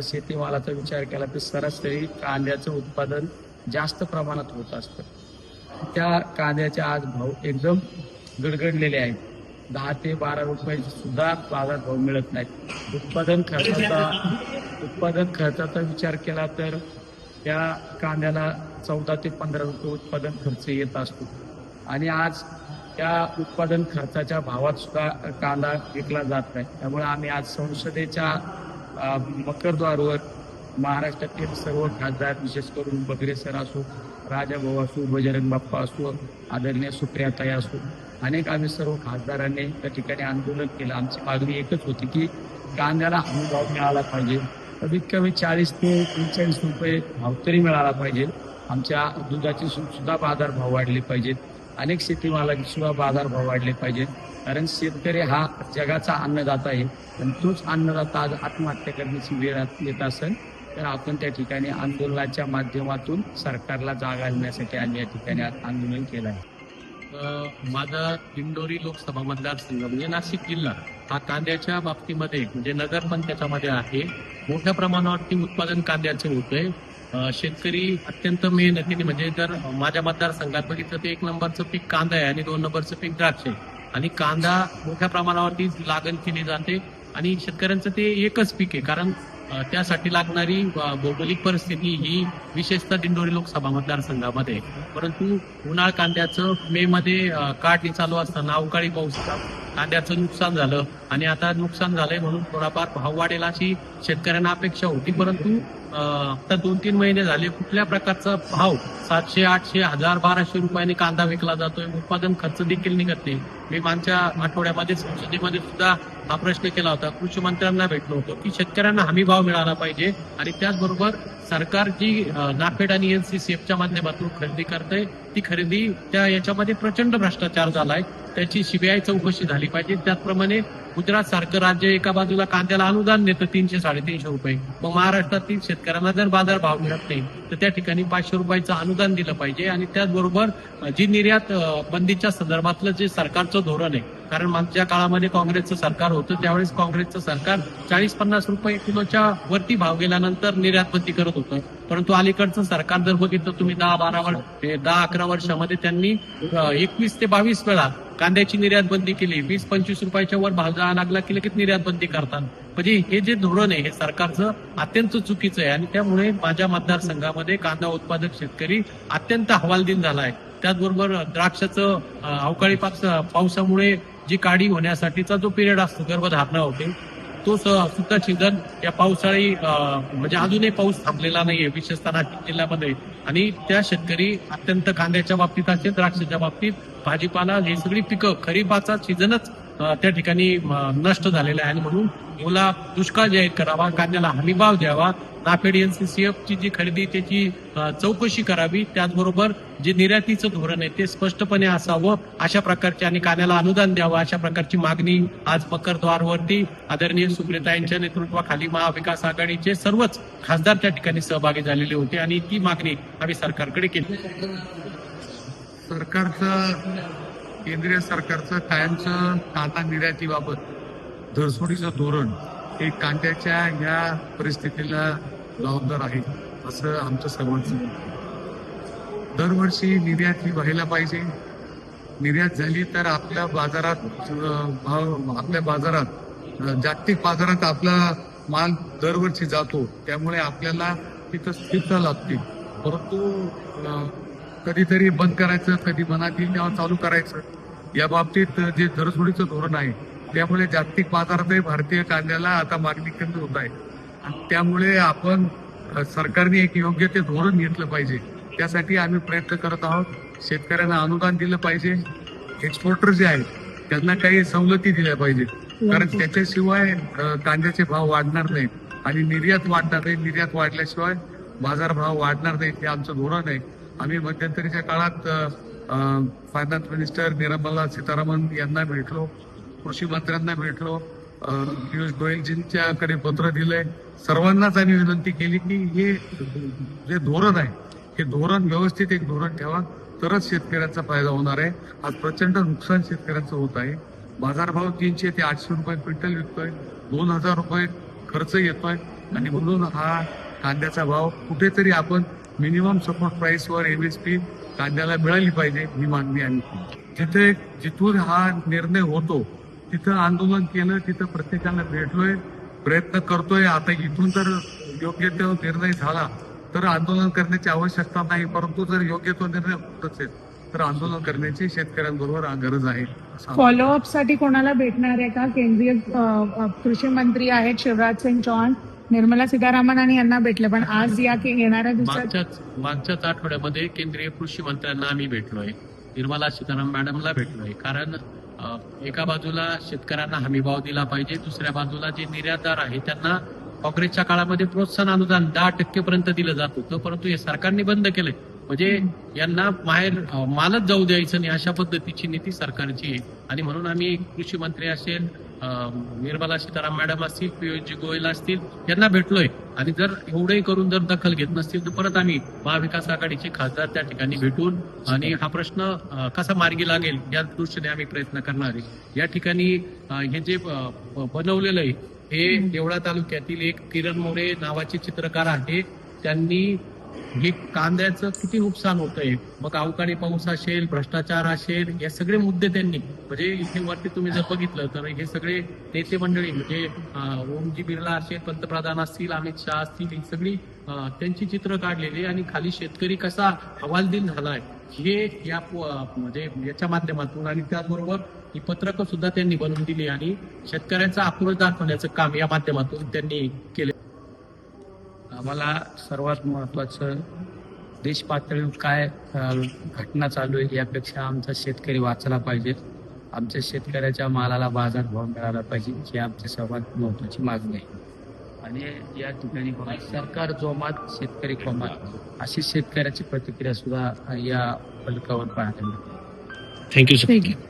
जर शेतीमालाचा विचार केला तर सरासरी कांद्याचं उत्पादन जास्त प्रमाणात होत असतं. त्या कांद्याचे आज भाव एकदम गडगडलेले आहेत. दहा ते बारा रुपयाचे सुद्धा बाजारभाव मिळत नाहीत. उत्पादन खर्चाचा उत्पादन खर्चाचा विचार केला तर त्या कांद्याला चौदा ते पंधरा रुपये उत्पादन खर्च येत असतो. आणि आज त्या उत्पादन खर्चाच्या भावात सुद्धा कांदा विकला जात नाही. त्यामुळे आम्ही आज संसदेच्या मकरद्वारवर महाराष्ट्रातील सर्व खासदार विशेष करून बगरे सर असो राजाभाऊ असो बजरंग बाप्पा असो आदरणीय सुप्रियाताई असो अनेक आम्ही सर्व खासदारांनी त्या ठिकाणी आंदोलन केलं. आमची मागणी एकच होती की कांद्याला हमी भाव मिळाला पाहिजे. कमीत कमी चाळीस ते पंचेचाळीस रुपये भाव तरी मिळाला पाहिजे. आमच्या दुधाचे सुद्धा बाजार भाव वाढले पाहिजेत. अनेक शेतीमालाचे बाजारभाव बाजार भाव वाढले पाहिजेत कारण शेतकरी हा जगाचा अन्नदाता आहे. पण तोच अन्नदाता आज आत्महत्या करण्याची वेळ येत असेल तर आपण त्या ठिकाणी आंदोलनाच्या माध्यमातून सरकारला जाग आणण्यासाठी आम्ही या ठिकाणी आज आंदोलन केलं आहे. माझा दिंडोरी लोकसभा मतदारसंघ म्हणजे नाशिक जिल्हा हा कांद्याच्या बाबतीमध्ये म्हणजे नगर पण त्याच्यामध्ये आहे. मोठ्या प्रमाणावरती उत्पादन कांद्याचे होतंय. शेतकरी अत्यंत मेहनतीने म्हणजे जर माझ्या मतदारसंघात बघितलं तर एक नंबरचं पीक कांदा आहे आणि दोन नंबरचं पीक द्राक्ष आहे. आणि कांदा मोठ्या प्रमाणावरती लागण केली जाते. आणि शेतकऱ्यांचं ते एकच पीक आहे. कारण त्यासाठी लागणारी भौगोलिक परिस्थिती ही विशेषतः दिंडोरी लोकसभा मतदारसंघामध्ये परंतु उन्हाळ कांद्याचं मे मध्ये काढणी चालू असताना अवकाळी पाऊस कांद्याचं नुकसान झालं. आणि आता नुकसान झालंय म्हणून थोडाफार भाव वाढेल अशी शेतकऱ्यांना अपेक्षा होती. परंतु आता दोन तीन महिने झाले. कुठल्या प्रकारचा भाव? सातशे आठशे हजार बाराशे रुपयाने कांदा विकला जातोय. उत्पादन खर्च देखील निघत नाही. मी मागच्या आठवड्यामध्ये संसदेमध्ये सुद्धा हा प्रश्न केला होता. कृषी मंत्र्यांना भेटलो होतो की शेतकऱ्यांना हमी भाव मिळाला पाहिजे आणि त्याचबरोबर सरकार जी नाफेड आणि एनसीसीएफच्या माध्यमातून खरेदी करते ती खरेदी त्या याच्यामध्ये प्रचंड भ्रष्टाचार झालाय. त्याची सीबीआय चौकशी झाली पाहिजे. त्याचप्रमाणे गुजरात सारखं राज्य एका बाजूला कांद्याला अनुदान देतं तीनशे साडेतीनशे रुपये. मग महाराष्ट्रातील शेतकऱ्यांना जर बाजार भाव मिळत नाही तर त्या ठिकाणी पाचशे रुपयाचं अनुदान दिलं पाहिजे. आणि त्याचबरोबर जी निर्यात बंदीच्या संदर्भातलं जे सरकारचं धोरण आहे कारण मागच्या काळामध्ये काँग्रेसचं सरकार होतं त्यावेळेस काँग्रेसचं सरकार चाळीस पन्नास रुपये किलोच्या वरती भाव गेल्यानंतर निर्यात बंदी करत होतं. परंतु अलीकडचं सरकार जर बघितलं तुम्ही दहा बारा वर्ष दहा अकरा वर्षामध्ये त्यांनी एकवीस ते बावीस वेळा कांद्याची निर्यात बंदी केली वीस पंचवीस रुपयाच्या वर भाव जायला लागला की लगेच निर्यात बंदी करतात. म्हणजे हे जे धोरण आहे हे सरकारचं अत्यंत चुकीचं आहे आणि त्यामुळे माझ्या मतदारसंघामध्ये कांदा उत्पादक शेतकरी अत्यंत हवालदिन झाला आहे त्याचबरोबर द्राक्षाचं अवकाळी पावसामुळे जी काढी होण्यासाठीचा जो पिरियड असतो गर्भधारणा होते तो सुद्धा सीझन या पावसाळी अं, म्हणजे अजूनही पाऊस थांबलेला नाहीये विशेषतः नाशिक जिल्ह्यामध्ये. आणि त्या शेतकरी अत्यंत कांद्याच्या बाबतीत असेल द्राक्षाच्या बाबतीत भाजीपाला हे सगळी पिकं खरीपाचा सीझनच त्या ठिकाणी नष्ट झालेला आहे आणि म्हणून मुला दुष्काळ जाहीर करावा कांद्याला हमीभाव द्यावा नाफेड एनसीसीएफची जी खरेदी त्याची चौकशी करावी त्याचबरोबर जे निर्यातीचं धोरण आहे ते स्पष्टपणे असावं अशा प्रकारचे आणि कांद्याला अनुदान द्यावं अशा प्रकारची मागणी आज मकरद्वारवरती आदरणीय सुप्रियता यांच्या नेतृत्वाखाली महाविकास आघाडीचे सर्वच खासदार त्या ठिकाणी सहभागी झालेले होते आणि ती मागणी आम्ही सरकारकडे केली. सरकारचं केंद्रीय सरकारचं कायमचं कांदा निर्यातीबाबत धरसोडीचं धोरण हे कांद्याच्या या परिस्थितीला जबाबदार आहे असं आमचं सर्वांचं दरवर्षी निर्यात ही व्हायला पाहिजे. निर्यात झाली तर आपल्या बाजारात भाव आपल्या बाजारात जागतिक बाजारात आपला माल दरवर्षी जातो. त्यामुळे आपल्याला तिथं स्थिरता लागते. परंतु कधीतरी बंद करायचं कधी मनात येईल तेव्हा चालू करायचं. या बाबतीत जे दरसोडीचं धोरण आहे त्यामुळे जागतिक बाजारातही भारतीय कांद्याला आता मागणी कमी होत आहे. आणि त्यामुळे आपण सरकारने एक योग्य ते धोरण घेतलं पाहिजे. त्यासाठी आम्ही प्रयत्न करत आहोत. शेतकऱ्यांना अनुदान दिलं पाहिजे. एक्सपोर्टर जे आहेत त्यांना काही सवलती दिल्या पाहिजे. कारण त्याच्याशिवाय कांद्याचे भाव वाढणार नाहीत आणि निर्यात वाढणार नाही. निर्यात वाढल्याशिवाय बाजारभाव वाढणार नाहीत हे आमचं धोरण आहे. आम्ही मध्यंतरीच्या काळात फायनान्स मिनिस्टर निर्मला सीतारामन यांना भेटलो. कृषी मंत्र्यांना भेटलो. पियुष गोयलजींच्याकडे पत्र दिलंय सर्वांनाच आम्ही विनंती केली की हे जे धोरण आहे हे धोरण व्यवस्थित एक धोरण ठेवा. तरच शेतकऱ्यांचा फायदा होणार आहे. आज प्रचंड नुकसान शेतकऱ्यांचं होत आहे. बाजारभाव तीनशे ते आठशे रुपये क्विंटल विकतोय. दोन हजार रुपये खर्च येतोय. आणि म्हणून हा कांद्याचा भाव कुठेतरी आपण मिनिमम सपोर्ट प्राइसवर एमएसपी कांद्याला मिळाली पाहिजे ही मागणी आम्ही केली. जिथे जिथून हा निर्णय होतो तिथं आंदोलन केलं तिथं प्रत्येकाला भेटलोय प्रयत्न करतोय. आता इथून तर योग्य तो निर्णय झाला तर आंदोलन करण्याची आवश्यकता नाही. परंतु जर योग्य तो निर्णय होत असेल तर आंदोलन करण्याची शेतकऱ्यांबरोबर गरज आहे. फॉलोअपसाठी कोणाला भेटणार आहे का? केंद्रीय कृषी मंत्री आहेत शिवराज सिंग चौहान. निर्मला सीतारामन आणि यांना भेटले पण आज या येणाऱ्या दिवसात मागच्याच मागच्याच आठवड्यामध्ये केंद्रीय कृषी मंत्र्यांना आम्ही भेटलोय. निर्मला सीतारामन मॅडमला भेटलोय. कारण एका बाजूला शेतकऱ्यांना हमीभाव दिला पाहिजे दुसऱ्या बाजूला जे निर्यातदार आहे त्यांना काँग्रेसच्या काळामध्ये प्रोत्साहन अनुदान दहा टक्के पर्यंत दिलं जात होतं परंतु हे सरकारने बंद केलंय. म्हणजे यांना बाहेर मालच जाऊ द्यायचं नाही अशा पद्धतीची नीती सरकारची आहे. आणि म्हणून आम्ही कृषी मंत्री असेल निर्मला सीताराम मॅडम असतील पियुषजी गोयल असतील यांना भेटलोय. आणि जर एवढंही करून जर दखल घेत नसतील तर परत आम्ही महाविकास आघाडीचे खासदार त्या ठिकाणी भेटून आणि हा प्रश्न कसा मार्गी लागेल या दृष्टीने आम्ही प्रयत्न करणार आहे. या ठिकाणी हे जे बनवलेलं आहे हे देवळा तालुक्यातील एक किरण मोरे नावाचे चित्रकार आहे. त्यांनी हे कांद्याचं किती नुकसान होतंय? मग अवकाळी पाऊस असेल भ्रष्टाचार असेल हे सगळे मुद्दे त्यांनी. म्हणजे इथे वरती तुम्ही जर बघितलं तर हे सगळे नेते मंडळी म्हणजे ओमजी बिर्ला असेल पंतप्रधान असतील अमित शहा असतील ही सगळी त्यांची चित्र काढलेली आणि खाली शेतकरी कसा हवालदिल झालाय हे या म्हणजे याच्या माध्यमातून आणि त्याचबरोबर ही पत्रकं सुद्धा त्यांनी बनवून दिली आणि शेतकऱ्यांचा आक्रोश दाखवण्याचं काम या माध्यमातून त्यांनी केलं. आम्हाला सर्वात महत्वाचं देश पातळीवर काय घटना चालू आहे यापेक्षा आमचा शेतकरी वाचला पाहिजे. आमच्या शेतकऱ्याच्या मालाला बाजारभाव मिळाला पाहिजे ही आमची सर्वात महत्वाची मागणी आहे. आणि या ठिकाणी बघा, सरकार जोमात शेतकरी कोमात अशी शेतकऱ्याची प्रतिक्रिया सुद्धा या फलकावर पाहायला मिळते. थँक्यू आहे